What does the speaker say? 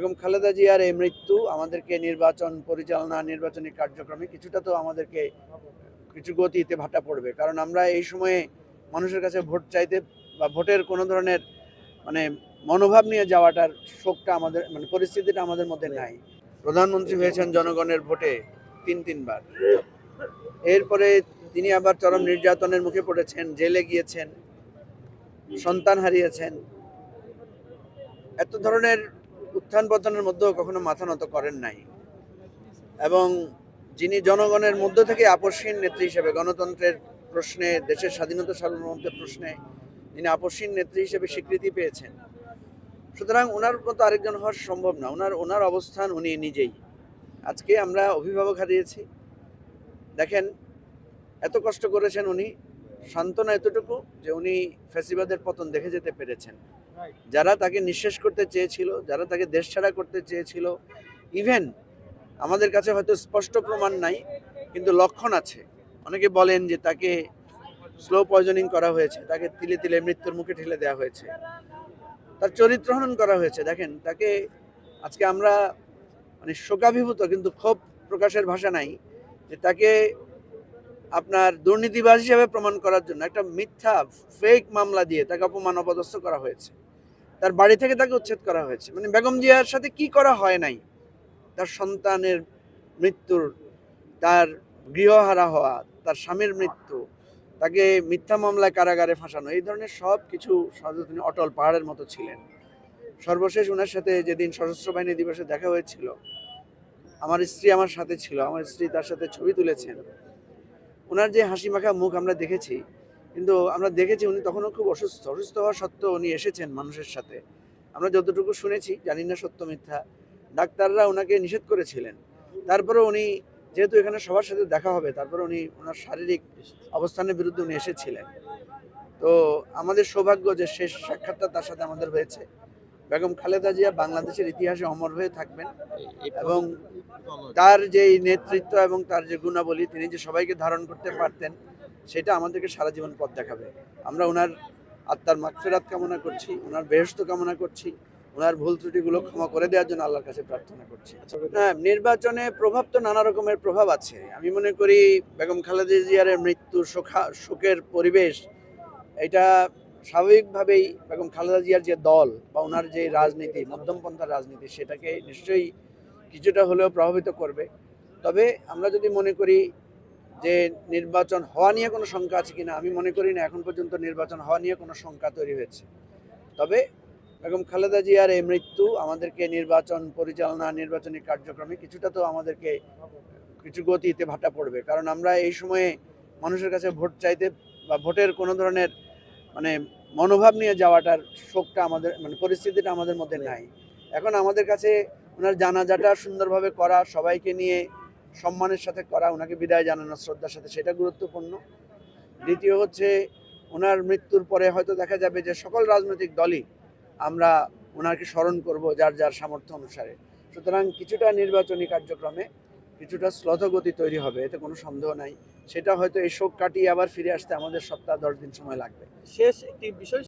বেগম খালেদা জিয়ার এই মৃত্যু আমাদেরকে নির্বাচন পরিচালনা, নির্বাচনী কার্যক্রমে কিছুটা তো আমাদেরকে কিছু গতিতে ভাটা পড়বে। কারণ আমরা এই সময়ে মানুষের কাছে ভোট চাইতে বা ভোটের কোনো ধরনের মানে মনোভাব নিয়ে যাওয়াটার শোকটা আমাদের মানে পরিস্থিতিটা আমাদের মধ্যে নাই। প্রধানমন্ত্রী হয়েছেন জনগণের ভোটে তিন, তিনবার। এরপরে তিনি আবার চরম নির্যাতনের মুখে পড়েছেন, জেলে গিয়েছেন, সন্তান হারিয়েছেন। এত ধরনের উত্থান পতনের মধ্যেও কখনো মাথা নত করেন নাই। এবং যিনি জনগণের মধ্য থেকে আপসহীন নেত্রী হিসেবে গণতন্ত্রের প্রশ্নে, দেশের স্বাধীনতা সার্বভৌমত্বের প্রশ্নে তিনি আপসহীন নেত্রী হিসেবে স্বীকৃতি পেয়েছেন। সুতরাং ওনার মতো আরেকজন হওয়া সম্ভব না। ওনার ওনার অবস্থান উনি নিজেই। আজকে আমরা অভিভাবক হারিয়েছি। দেখেন, এত কষ্ট করেছেন উনি। সান্ত্বনা এতটুকু যে উনি ফ্যাসিবাদের পতন দেখে যেতে পেরেছেন। যারা তাকে নিঃশেষ করতে চেয়েছিল, যারা তাকে দেশ ছাড়া করতে চেয়েছিল ইভেন আমাদের কাছে হয়তো স্পষ্ট প্রমাণ নাই, কিন্তু লক্ষণ আছে। অনেকে বলেন যে তাকে স্লো পয়জনিং করা হয়েছে, তাকে তিলে তিলে মৃত্যুর মুখে ঠেলে দেওয়া হয়েছে। তার চরিত্রহনন করা হয়েছে। দেখেন, তাকে আজকে আমরা মানে শোকাভিভূত, কিন্তু ক্ষোভ প্রকাশের ভাষা নাই, যে তাকে আপনার দুর্নীতিবাজ হিসেবে প্রমাণ করার জন্য একটা মিথ্যা ফেক মামলা দিয়ে তাকে অপমান, অপদস্থ করা হয়েছে। তার বাড়ি থেকে তাকে উচ্ছেদ করা হয়েছে। মানে বেগম জিয়ার সাথে কি করা হয় নাই? তার সন্তানের মৃত্যুর, তার গৃহহারা হওয়া, তার স্বামীর মৃত্যু, তাকে মিথ্যা মামলায় কারাগারে ফাঁসানো, এই ধরনের সব কিছু তিনি অটল পাহাড়ের মতো ছিলেন। সর্বশেষ ওনার সাথে যেদিন সশস্ত্র বাহিনী দিবসে দেখা হয়েছিল, আমার স্ত্রী আমার সাথে ছিল, আমার স্ত্রী তার সাথে ছবি তুলেছেন। ওনার যে হাসি মাখা মুখ আমরা দেখেছি কিন্তু আমরা দেখেছি উনি তখনও খুব অসুস্থ। অসুস্থ হওয়া সত্ত্বেও উনি এসেছেন মানুষের সাথে। আমরা যতটুকু শুনেছি, জানি না সত্য মিথ্যা, ডাক্তাররা ওনাকে নিষেধ করেছিলেন। তারপরে উনি যেহেতু এখানে সবার সাথে দেখা হবে তারপরে উনি ওনার শারীরিক অবস্থানের বিরুদ্ধে উনি এসেছিলেন। তো আমাদের সৌভাগ্য যে শেষ সাক্ষাৎটা তার সাথে আমাদের হয়েছে। বেগম খালেদা জিয়া বাংলাদেশের ইতিহাসে অমর হয়ে থাকবেন এবং তার যে নেতৃত্ব এবং তার যে গুণাবলী, তিনি যে সবাইকে ধারণ করতে পারতেন সেটা আমাদেরকে সারা জীবন পথ দেখাবে। আমরা ওনার আত্মার মাগফিরাত কামনা করছি ওনার বেহস্ত কামনা করছি ওনার ভুল ত্রুটিগুলো ক্ষমা করে দেওয়ার জন্য আল্লাহর কাছে প্রার্থনা করছি। হ্যাঁ নির্বাচনে প্রভাব তো নানা রকমের প্রভাব আছে। আমি মনে করি বেগম খালেদা জিয়ারের মৃত্যু শোকা শোকের পরিবেশ এটা স্বাভাবিকভাবেই বেগম খালেদা জিয়ার যে দল বা ওনার যে রাজনীতি মধ্যমপন্থার রাজনীতি সেটাকে নিশ্চয়ই কিছুটা হলেও প্রভাবিত করবে। তবে আমরা যদি মনে করি যে নির্বাচন হওয়া নিয়ে কোনো শঙ্কা আছে কিনা, আমি মনে করি না, এখন পর্যন্ত নির্বাচন হওয়া নিয়ে কোনো শঙ্কা তৈরি হয়েছে। তবে বেগম খালেদা জিয়ার এই মৃত্যু আমাদেরকে নির্বাচন পরিচালনা, নির্বাচনী কার্যক্রমে কিছুটা তো আমাদেরকে কিছু গতিতে ভাটা পড়বে। কারণ আমরা এই সময়ে মানুষের কাছে ভোট চাইতে বা ভোটের কোনো ধরনের মানে মনোভাব নিয়ে যাওয়াটার শোকটা আমাদের মানে পরিস্থিতিটা আমাদের মধ্যে নাই। এখন আমাদের কাছে ওনার জানাজাটা সুন্দরভাবে করা, সবাইকে নিয়ে সম্মানের সাথে করা, ওনাকে বিদায় জানানো, শ্রদ্ধার সাথে, সেটা গুরুত্বপূর্ণ। দ্বিতীয় হচ্ছে, ওনার মৃত্যুর পরে হয়তো দেখা যাবে যে সকল রাজনৈতিক দলই আমরা ওনাকে স্মরণ করব যার যার সামর্থ্য অনুসারে। সুতরাং কিছুটা নির্বাচনী কার্যক্রমে কিছুটা শ্লথগতি তৈরি হবে, এতে কোনো সন্দেহ নাই। সেটা হয়তো এই শোক কাটিয়ে আবার ফিরে আসতে আমাদের সপ্তাহ দশ দিন সময় লাগবে। শেষ একটি বিষয়